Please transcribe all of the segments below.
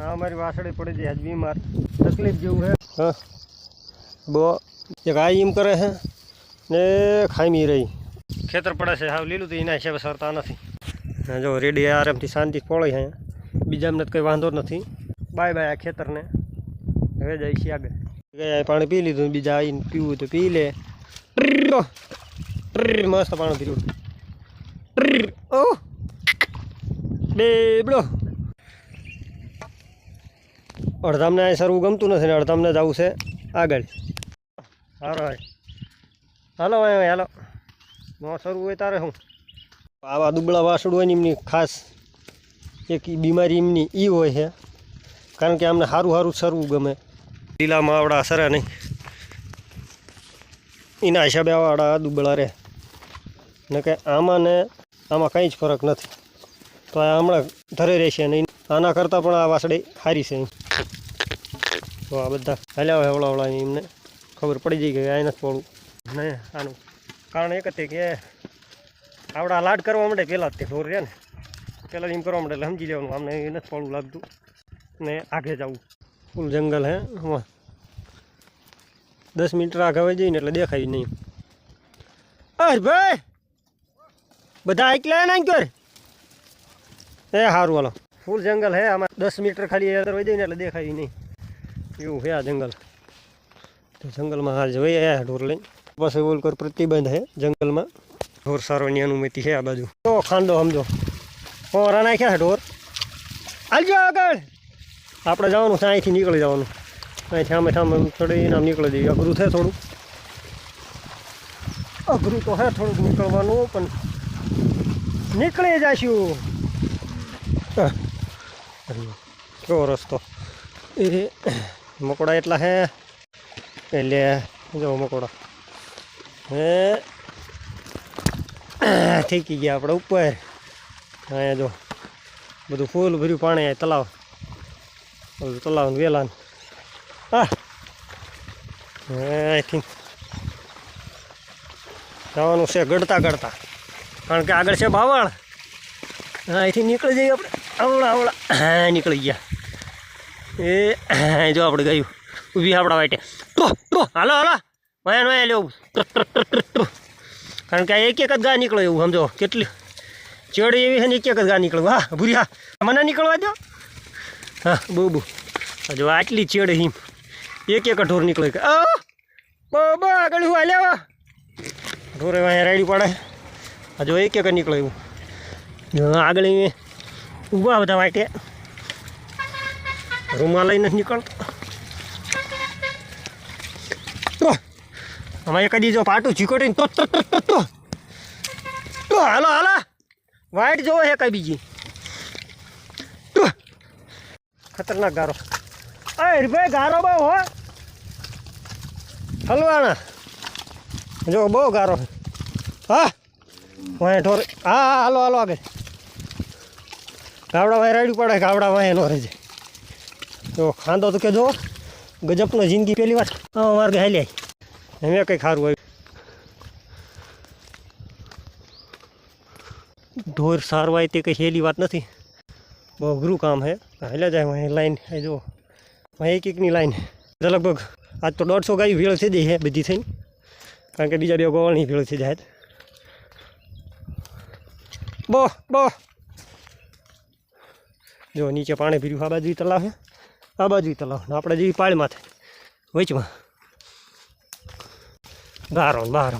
હા, અમારી વાસળી પડી જાય આજ બીમાર. તકલીફ જેવું છે. હા. બો, એક આ એમ કરે છે ને ખામી રહી. ખેતર પડે છે, હાવ લીલું તો એના હિસાબે સરતા નથી. હા, જો, રેડી આરામથી શાંતિ પડી છે. બીજામને કંઈ વાંધો નથી. બાય બાય આ ખેતરને. હવે જાય છે આગળ. ગયા પાણી પી લીધું, બીજા આવીને પીવું તો પી લે. મસ્ત પાણી પીવું ઓહ. બેબડો. અડધામને અહીં સરવું ગમતું નથી ને અડધામને જવું છે. આગળ. ભાઈ હાલો ભાઈ હાલો. ન સરવું હોય તારે શું? આવા દુબળા વાસણ હોય ને એમની ખાસ એક બીમારી એમની એ હોય છે. કારણ કે અમને સારું સારું સરવું ગમે. લીલામાં આવડા સરે નહીં. એના હિસાબે આવડા દુબળા રહે. ને કે આમાં ને આમાં કંઈ જ ફરક નથી. તો આ હમણાં ધરે રહેશે નહીં. આના કરતાં પણ આ વાસળી સારી છે તો આ બધા હાલ્યા હોય હવળા હવળા એમને ખબર પડી જઈ કે આ નથી નહીં આનું કારણ એક જ કે આવડા લાડ કરવા માટે પહેલાં જ તે ઢોર રહે ને. પહેલાં એમ કરવા માટે એટલે સમજી લેવાનું, આમને એ નથી પડવું લાગતું. ને આગે જવું ફૂલ જંગલ હે હા દસ મિનિટ આગળ વહી જઈને એટલે દેખાય નહીં. અરે ભાઈ! બધા એકલા ના કર એ સારું હાલો. ફૂલ જંગલ હે, આમાં દસ મીટર ખાલી અંદર વહી જઈને એટલે દેખાય નહીં. એવું છે આ જંગલ. તો જંગલમાં હાલ જોઈ આયા ઢોર લઈને. પાસે ઓલ કર, પ્રતિબંધ હે જંગલમાં. ઢોર સારવાની અનુમતિ છે આ બાજુ. તો ખાંડો સમજો. પોરા નાખ્યા છે ઢોર. હાલજો આગળ. આપણે જવાનું છે, અહીંથી નીકળી જવાનું. અહીંથી આમે ઠામે ચડીને આમ નીકળી જઈએ. અઘરું છે થોડું. અઘરું તો હે થોડુંક નીકળવાનું, પણ નીકળી જશું. કેવો રસ્તો. એ મકોડા એટલા હે. એટલે જો મકોડા. હે. ઠીકી ગયા આપણે ઉપર. અહીંયા જો બધું ફૂલ ભર્યું પાણી તલાવ બધું તલાવ વેલા હા. અહીંથી. જવાનું છે ગળતા ગળતા કારણ કે આગળ છે બાવળ. હા, અહીંથી નીકળી જઈએ આપણે. આવડા આવડા. હા, નીકળી ગયા. એ, જો આપણે ગયું. ઊભી આપણા વાટે ટો ટો હાલો હાલો. વાયા નો લેવું. કારણ કે આ એક એક જ ગા નીકળો એવું, સમજો. કેટલી ચેડી એવી છે ને એક એક જ ગા નીકળવું હા ભૂરી ભૂરિયા મને નીકળવા દો હા, બહુ બહુ. જો આટલી ચેડ હિમ. એક એક ઢોર નીકળે કે આ બહુ આગળ હું હાલ્યા ઢોરે વાયા રેડી પડે. હજુ એક એક નીકળે એવું. આગળ ઊભા બધા વાટે રૂમાલ લઈને નીકળતો તો અમારે કદી જો પાટું ચીકોટીને તો તો તો તો હાલો હાલો. વાઈટ જોવો છે કઈ બીજી. તો ખતરનાક ગારો. અરે ભાઈ ગારો બહુ હો. હલવાણા જો, બહુ ગારો હા. વાય ઢોર હા હા, હાલો હાલો આગળ. ગાવડા વાય રાડ્યું પડે, ગાવડા વાય નો રહેજે. તો ખાંદો તો કે જો ગજબનો જિંદગી પહેલી વાર. હા માર્ગે હાલી આવી એમ કંઈ ખારું આવ્યું ઢોર સારવાય તે કંઈ સહેલી વાત નથી. બહુ અઘરું કામ છે હાલ્યા જાય અહીં લાઈન. એ જો, અહીં એક એકની લાઈન. લગભગ આજ તો દોઢસો ગાય ભેળ થઈ જાય છે બધી થઈને. કારણ કે બીજા બે ગોળની ભેળ થઈ જાય. બો બો. જો નીચે પાણી ભર્યું, આ બાજુ તલાવ આ બાજુ તલાવ ને આપણે જેવી પાળમાં થાય. વચમાં. બારો બારો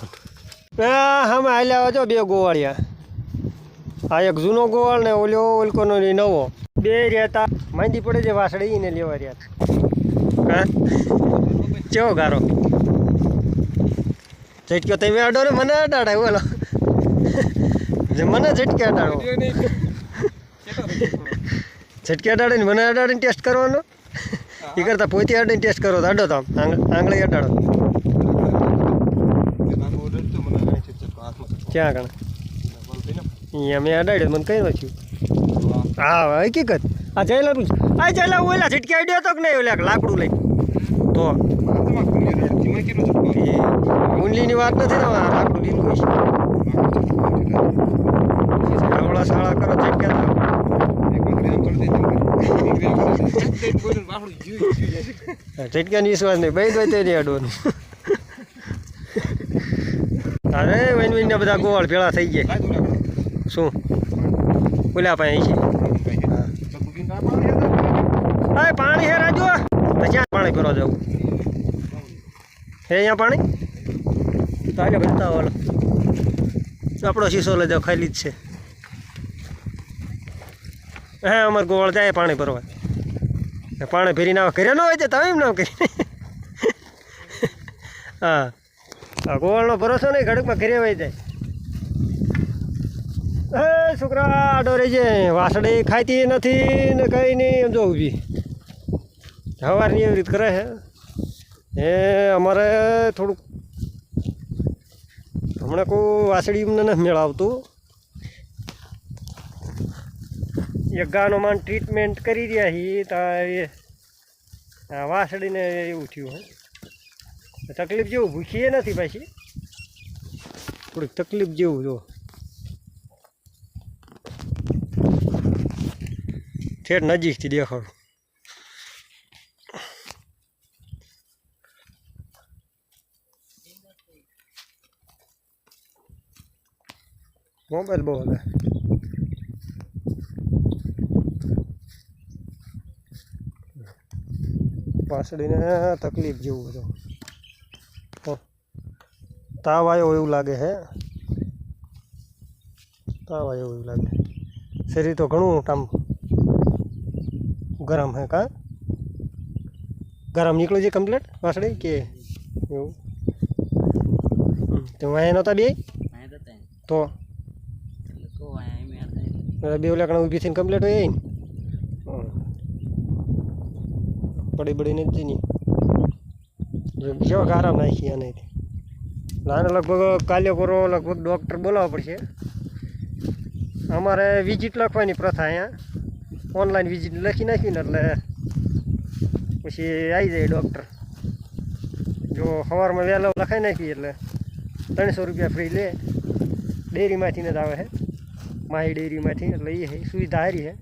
હમે હાલ્યા જો બે ગોવાળિયા. આ એક જૂનો ગોવાળ ને ઓલો ઓલકોનો નવો. બે રહેતા. માંદી પડે છે વાસળી ને લેવા રહ્યા હા? ચેવો ગારો? ઝટક્યો તમે અડો ને મને અડાડે બોલો. મને ઝટકે અડાડો. ઝટકે અડાડે ને મને અડાડીને ટેસ્ટ કરવાનો? એ કરતાં પોતે અડાડીને ટેસ્ટ કરો તો અડો તો આંગળી અડાડો ક્યાં આગળ અહીંયા મેં અડાડ્યો મને કઈ નથી હા હકીકત. આ જયલા આ જયલા ઓલા ઝટકે અડ્યો તો કે નહીં? ઓલા લાકડું લઈ તો. વાત નથી ને લાકડું હોય છે. સાળા કરો ઝટકે તો ઝટકાની વિશ્વાસ નહીં. ભાઈ તો નહીં અડવાનું અરે વૈન વૈન બધા ગોળ ભેળા થઈ ગયા. શું? બોલ્યા પાસે છે. હા પાણી હે રાજુ તો ક્યાં પાણી ભરવા જવું હે અહીંયા પાણી? તો આજે ભરતા આપણો શીશો લઈ જાવ ખાલી જ છે. હે, અમારે ગોળ જાય, પાણી ભરવા. પાણી ભરી ના ઘરે ન હોય તો તમે એમ ના કરી. હા. ગોળનો ભરોસો નહીં, ઘડકમાં ઘરે હોય જાય. હે, છોકરા, આડો રહી છે વાસળી ખાતી નથી ને કંઈ નહીં, એમ જો ઊભી. સવારની એવી રીત કરે છે એ અમારે થોડુંક હમણાં કોઈ વાસળી અમને નથી મેળાવતું. એક ગાનો માન ટ્રીટમેન્ટ કરી રહ્યા છીએ, તો એ વાસળીને એવું થયું હોય તકલીફ જેવું ભૂખીએ નથી પાછી. થોડીક તકલીફ જેવું, જો. ઠેર નજીકથી દેખાડું. મોબાઈલ બહુ હવે પાસળીને તકલીફ જેવું બધું. તાવ આવ્યો એવું લાગે હે? તાવ આવ્યો એવું લાગે. શરીર તો ઘણું આમ ગરમ હે કા? ગરમ નીકળ્યું છે કમ્પ્લેટ વાસળી કે એવું? તો વાંય નહોતા બે તો બે ઓલા કણા ઊભી થઈને કમ્પ્લેટ હોય ને હમ. પડી પડીને જ નહીં કેવા આરામ નાખી આને નાને લગભગ કાલે કરો લગભગ ડૉક્ટર બોલાવવા પડશે. અમારે વિઝિટ લખવાની પ્રથા અહીંયા. ઓનલાઈન વિઝિટ લખી નાખી ને એટલે પછી આવી જાય ડૉક્ટર જો સવારમાં વહેલો લખાઈ નાખીએ એટલે ત્રણસો રૂપિયા ફ્રી લે. ડેરીમાંથી ને જ આવે છે માહી ડેરીમાંથી એટલે એ સુવિધા હારી છે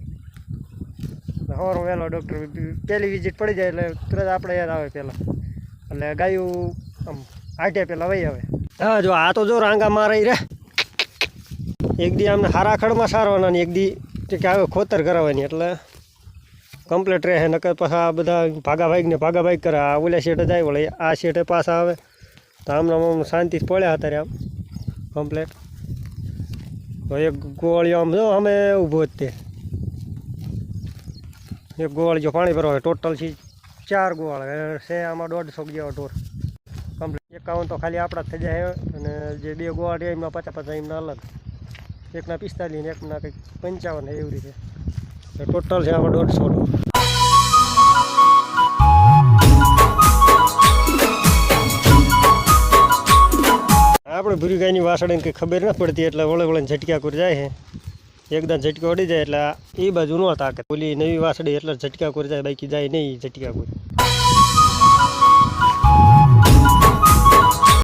સવારમાં વહેલો ડૉક્ટર પહેલી વિઝિટ પડી જાય એટલે તરત આપણે યાદ આવે પહેલાં. એટલે ગાયું આમ આટે પહેલાં વહી આવે. હા, જો આ તો જો રાંગા મારાઈ રે. એક દી આમને હારા ખડમાં સારવાના ને એક દી કે આવે ખોતર કરાવવાની એટલે કમ્પ્લીટ રહે. નકર પાછા આ બધા ભાગા ભાગ ને ભાગા ભાગ કરે. આ ઓલા શેઠે જાય, વળે આ શેઠે પાછા આવે. તો આમના આમ શાંતિ પડ્યા હતા આમ કમ્પ્લેટ એક ગોળીઓ આમ જો, અમે ઊભો જ તે. એક ગોળ જો પાણી ભરવા ટોટલ છે ચાર ગોવાળ. છે આમાં દોઢસો જેવા ટોર કમ્પ્લીટ એકાવન તો ખાલી આપણા થઈ જાય અને જે બે ગોવાળ છે એમના પચાસ પચાસ એમના અલગ. એકના પિસ્તાલીસ ને એકના કંઈક પંચાવન એવી રીતે. ટોટલ છે આમાં દોઢસો ટોર આપણે ભૂરી ગાયની વાસણ કંઈ ખબર ન પડતી, એટલે વળે વળે ઝટક્યા કરી જાય છે એકદમ ઝટકો ઉડી જાય એટલે એ બાજુ ન તાકે ઓલી નવી વાસડી એટલે ઝટકા કરી જાય, બાકી જાય નહીં ઝટકા કરી